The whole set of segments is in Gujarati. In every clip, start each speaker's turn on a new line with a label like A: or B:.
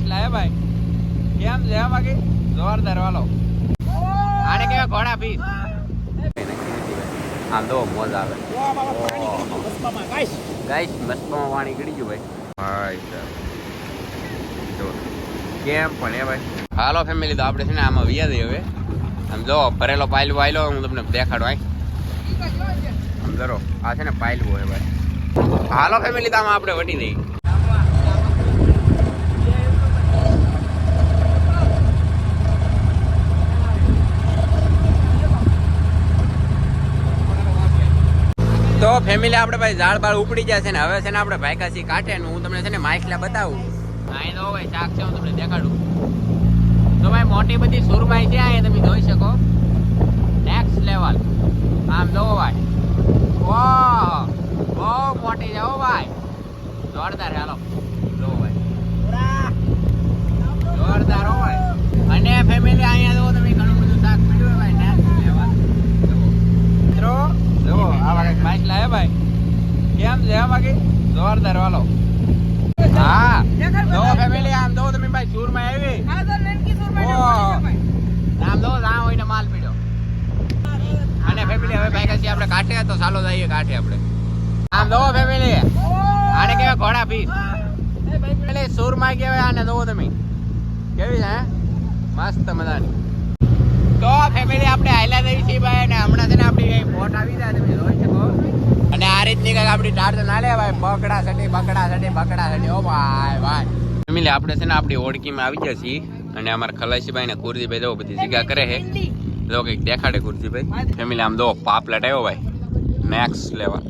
A: માછલા હે ભાઈ. કેમ છે બાકી? જોરદાર વાલો. આને કેવા ઘોડા પીસ આમ તો મોજ આવે. ગાઈસ. મસ્તમાં પાણી ગળી ગયું ભાઈ. ભાઈ સાહેબ. કેમ પણ એ ભાઈ? હાલો ફેમિલી તો આપણે છે ને આમાં વ્યા દઈએ હવે. આમ જો ભરેલો પાયલું વાયલો હું તમને દેખાડું આમ જરો આ છે ને પાયલું હોય ભાઈ. હાલો ફેમિલી તો આમાં આપણે વટી દઈએ. ફેમિલી આપણે ભાઈ ઝાડ બાળ ઉપડી જાય છે ને હવે છે ને આપણે ભાઈકાસી કાઢે ને હું તમને છે ને માછલા બતાવું. અહીં તો ભાઈ શાક છે, હું તમને દેખાડું. તો ભાઈ મોટી બધી સુરમાઈ છે અહીંયા, તમે જોઈ શકો. નેક્સ્ટ લેવલ આમ જોવો ભાઈ. ઓ બહુ મોટી છે ઓ ભાઈ. જોરદાર, હાલો જોવો ભાઈ જોરદાર હો ભાઈ અને ફેમિલી અહીંયા જોવો તમે ઘણું બધું શાક મળ્યું હોય ભાઈ નેક્સ્ટ લેવલ મિત્રો જો આવા કંઈક માછલા હે ભાઈ કેમ છે હે બાકી જોરદાર વાલો. હા. જો ફેમિલી આમ જો તમે ભાઈ સુરમાં આવી. આમ જો ના હોય ને માલ પીડો અને ફેમિલી હવે ભાઈ કશી આપણે કાઠે તો ચાલો જઈએ કાઠે આપણે. આમ જો ફેમિલી આને કેવા ઘોડા પીસ એટલે સુરમાં કેવાય આને જોવો તમે. કેવી છે હે? મસ્ત મજાની. તો ફેમિલી આપણે આયલા દઈ છીએ ભાઈ અને હમણાં છે ને આપણી બોટ આવી જાય તમે જોઈ શકો. અને આ રીતની કંઈક આપણી ટાર્ચ ના લે ભાઈ બકડા સટી બકડા સટી બકડા સટી ઓ ભાઈ ભાઈ. ફેમિલી આપણે છે ને આપણી ઓળખીમાં આવી ગયા છીએ અને અમારા ખલાસીભાઈ ને કુરજીભાઈ જો બધી જગ્યા કરે છે. જો કંઈક દેખાડે કુરજીભાઈ. ફેમિલી આમ જો પાપ લટાયો ભાઈ. મેક્સ લેવલ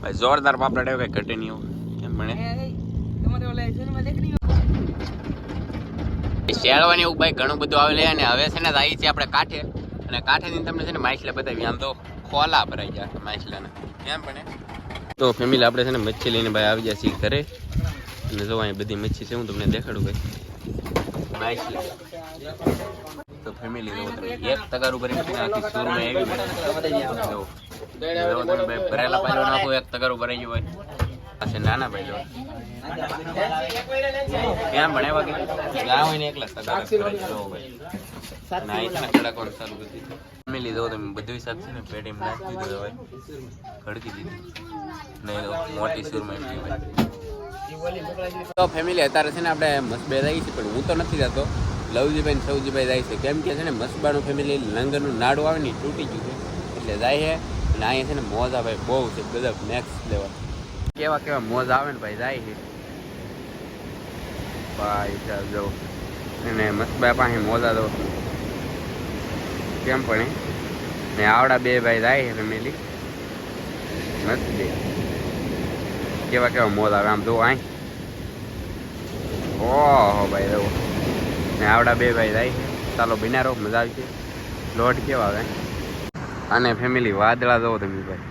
A: ભાઈ જોરદાર પાપ લટાયો કંઈ ઘટે નહીં એમ મને શેળવાની એવું ભાઈ ઘણું બધું આવે અને હવે છે ને આવી છે આપણે કાંઠે. અને કાંઠેથી તમને છે ને માછલા બતાવી. આમ તો ખોલા ભરાઈ ગયા માછલાના. પણ તો ફેમિલી આપણે છે ને મચ્છી લઈને ભાઈ આવી જાય છીએ ઘરે. અને જો અહીં બધી મચ્છી છે હું તમને દેખાડું ભાઈ. માછલા. તો ફેમિલી જો તમે એક તગાર ઉપર આખી શોરૂમ આવી જો તમે ભાઈ ભરેલા પાયલો નાખો એક તગાર ઉપર આવી હોય. પાસે નાના ભાઈ જો ક્યાં ભણે વાગે ગયા હોય ને એકલા તગાર જો ભાઈ ના એ છે ને કડાકવાનું ચાલુ કરી દીધું ફેમિલી જો તમે બધું શાક ને? પેટીમાં નાખી દીધું હવે ખડકી દીધું. નહીં મોટી સુરમાં તો ફેમિલી અત્યારે છે ને આપણે મસબે જાય છે, પણ હું તો નથી જતો. લવજીભાઈ ને સૌજીભાઈ જાય છે. કેમ કે છે ને મસબાનું ફેમિલી લંગરનું નાડું આવે ને તૂટી ગયું છે. એટલે જાય છે અને અહીંયા છે ને મોજા ભાઈ બહુ છે. ગજબ નેક્સ્ટ લેવલ કેવા કેવા મોજ આવે ને ભાઈ, જાય છે. ભાઈ સાહેબ, જો. અને મસ્તભાઈ પાસે મોજા દો કેમ પણ? ને આવડા બે ભાઈ જાય છે ફેમિલી મસ્ત બે. કેવા કેવા મોજ આવે આમ જો આય. ઓહો ભાઈ રહો ને આવડા બે ભાઈ જાય ચાલો ચાલો બિનારો, મજા આવી છે લોટ કેવા આવે? અને ફેમિલી વાદળા જોવો તમે ભાઈ.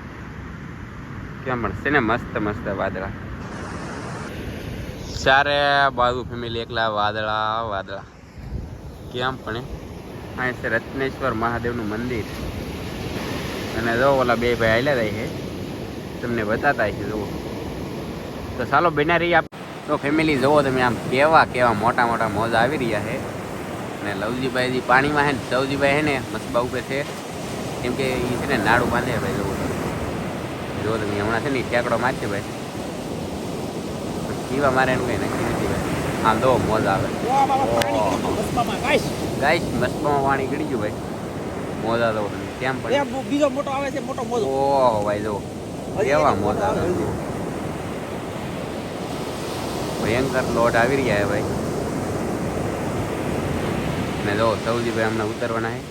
A: કેમ પણ છે ને મસ્ત મસ્ત વાદળા. ચારે બાજુ ફેમિલી એકલા વાદળા વાદળા. કેમ પણ અહીં છે રત્નેશ્વર મહાદેવનું મંદિર. અને જો ઓલા બે ભાઈ આવેલા જાય છે, તમને બતાતા છે જુઓ. તો ચાલો બના રહી આપ તો ફેમિલી જુઓ તમે આમ કેવા કેવા મોટા મોટા મોજ આવી રહ્યા છે. અને લવજીભાઈ જે પાણીમાં છે ને સૌજીભાઈ છે ને, મસબા ઉપર છે. કેમ કે એ છે ને નાડું બાંધે ભાઈ, જુઓ. તમે તમે, હમણાં છે ને ઈ ઠેકડો મારશે ભાઈ. જીવા મારે એનું કંઈ નક્કી નથી, ભાઈ. આમ તો મોજ આવે. ગાઈસ મસ્તમાં પાણી ગળી ગયું ભાઈ. મોજા તો કેમ પણ
B: બીજો મોટો આવે છે મોટો મોજો.
A: ઓહો ભાઈ જો. કેવા મોજા ભયંકર લોટ આવી રહ્યા છે ભાઈ. ને જો સૌજી ભાઈ હમણાં ઉતરવાના છે.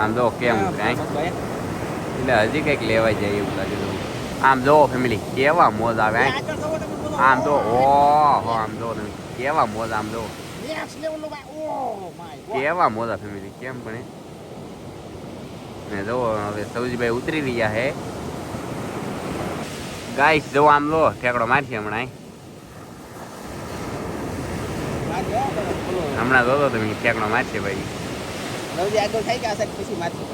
A: આમ જો કેમ કાંઈ? એટલે હજી કંઈક લેવાય જાય એવું લાગે આમ જો ફેમિલી કેવા મોજ આવે આમ તો ઓહો આમ જો કેવા મોજા આમ જો. કેવા મોજા ફેમિલી કેમ પણ ને જો હવે સૌજીભાઈ ઉતરી રહ્યા હે. ગાઈસ જો આમ લો ઠેકડો મારશે હમણાં હમણાં જોતો તમે ઠેકડો મારશે ભાઈ.
B: રવજી આગળ થાય કે આ પછી મારશે.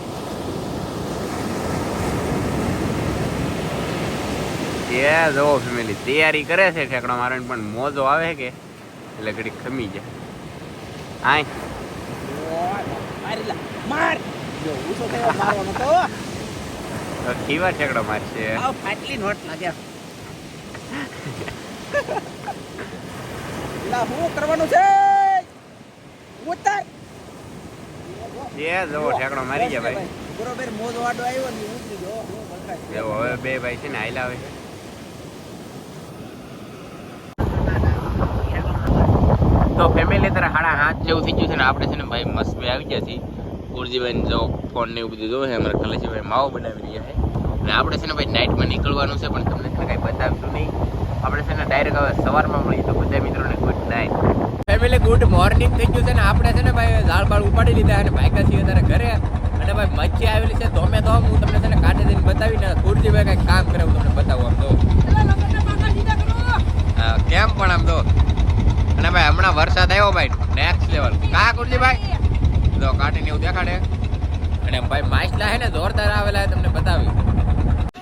A: એ જો ફેમિલી તૈયારી કરે છે ઠેકડો મારવાની પણ મોજો આવે કે? એટલે ઘડી ખમી જાય. આય.
B: મારી. જો ઊંચો થયો મારવાનો તો
A: કેવા ઠેકડો મારશે?
B: આવ ફાટલી નોટ લાગ્યા. લા હું કરવાનું છે? ઉતાર.
A: એ જો ઠેકડો મારી ગયા ભાઈ.
B: બરોબર મોજ વાડો આવ્યો ને ઉતરી ગયો.
A: એવો હવે બે ભાઈ છે ને હાઈલા આવે તો ફેમિલી તારે હાડા હાથ જેવું થઈ ગયું છે ને, આપણે છે ને ભાઈ મસ્ત ભાઈ આવી ગયા છીએ. ગુરજીભાઈ જો ફોન ને એવું બધું જોવે અમારા ખલેશીભાઈ માવો બનાવી રહ્યા છે. અને આપણે છે ને ભાઈ નાઇટમાં નીકળવાનું છે, પણ તમને છે ને કાંઈ બતાવશું નહીં. આપણે છે ને ડાયરેક્ટ હવે સવારમાં મળીએ, તો બધા મિત્રોને good night family good morning થઈ ગયું છે ને, આપણે છે ને ભાઈ ઝાડ બાળ ઉપાડી લીધા અને ભાઈ છીએ ત્યારે ઘરે. અને ભાઈ મચ્છી આવેલી છે, ધોમે તો હું તમને છે ને કાઢી દઈને બતાવીને કુરજીભાઈ કંઈક કામ કરે હું તમને બતાવું આમ તો હા, કેમ પણ આમ તો અને ભાઈ હમણાં વરસાદ આવ્યો ભાઈ નેક્સ્ટ લેવલ કા કુરજીભાઈ તો કાઢીને એવું દેખાડે. અને ભાઈ માછલા હે ને જોરદાર આવેલા તમને બતાવી.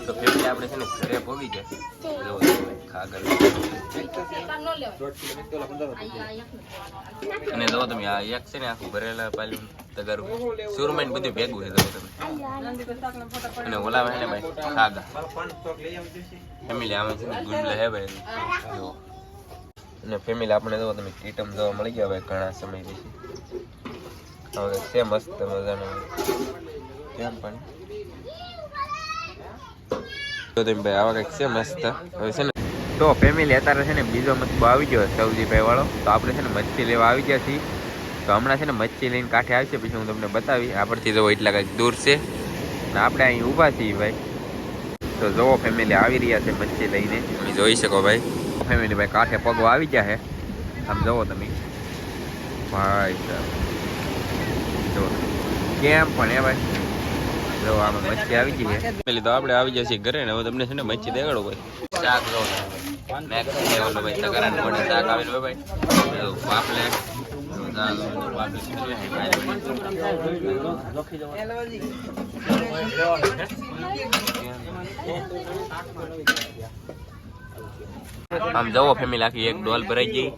A: તો ફેમિલી આપણે છે ને ઘરે પહોંચી જાય અને જો તમે આ એક છે ને આખું ભરેલા પાલ્યું તગારું. સુરમાઈન બધું ભેગું છે તમે. અને ઓલા ને ભાઈ ફેમિલી આમાં છે અને ફેમિલી આપણે જો તમે કીટમ જોવા મળી ગયા ભાઈ ઘણા સમય પછી. હવે છે મસ્ત મજાનો. કેમ પણ? તો તમે ભાઈ, આવા કંઈક છે મસ્ત? હવે છે ને, તો ફેમિલી અત્યારે છે ને બીજો મતબો આવી ગયો સૌજીભાઈ વાળો. તો આપણે છે ને મચ્છી લેવા આવી ગયા છીએ. તો હમણાં છે ને મચ્છી લઈને કાંઠે આવશે, પછી હું તમને બતાવી આપણથી જવો એટલા કંઈક દૂર છે. ને આપણે અહીં ઊભા છીએ ભાઈ. તો જોવો ફેમિલી આવી રહ્યા છે મચ્છી લઈને. તમે જોઈ શકો ભાઈ. ફેમિલી ભાઈ કાંઠે પગો આવી ગયા છે આમ જવો તમે. ભાઈ સાહેબ. જો કેમ પણ એ ભાઈ? જો આમાં મચ્છી આવી ગઈ છે તો આપણે આવી જશે ઘરે ને હવે તમને છે ને મચ્છી દેખાડો ભાઈ. શાક જો પાપલે આમ જવો ફેમિલી આખી એક ડોલ ભરાઈ ગઈ.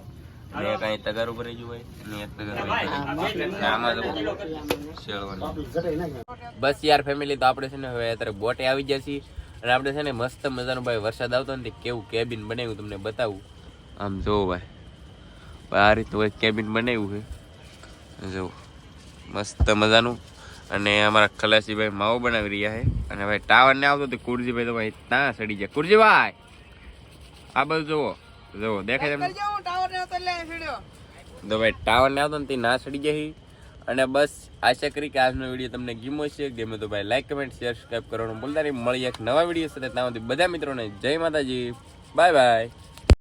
A: ને કઈ તગારું ભરાઈ ગયું હોય બસ યાર ફેમિલી તો આપણે છે ને હવે અત્યારે બોટે આવી જશે અને આપણે છે ને મસ્ત મજાનો ભાઈ વરસાદ આવતો ને કેવું કેબિન બનાવ્યું તમને બતાવું. આમ જોવો ભાઈ, આ એક કેબિન બનાવ્યું છે. જો મસ્ત મજાનું. અને અમારા ખલાસીભાઈ માવો બનાવી રહ્યા છે. અને ભાઈ ટાવર ને આવતો તો કુરજીભાઈ તો ભાઈ ત્યાં સડી જાય કુરજીભાઈ આ બધું જુઓ. જુઓ દેખાય તમને? તો ભાઈ ટાવર ને આવતો ને તે ના સડી જાય અને બસ આશા કરી કે આજનો વીડિયો તમને ગીમો છે. ગમે તો ભાઈ લાઈક કમેન્ટ શેર સબસ્ક્રાઈબ કરવાનું ભૂલતા નહીં. મળીએ એક નવા વીડિયો સાથે. ત્યાં સુધી બધા મિત્રોને જય માતાજી. Bye bye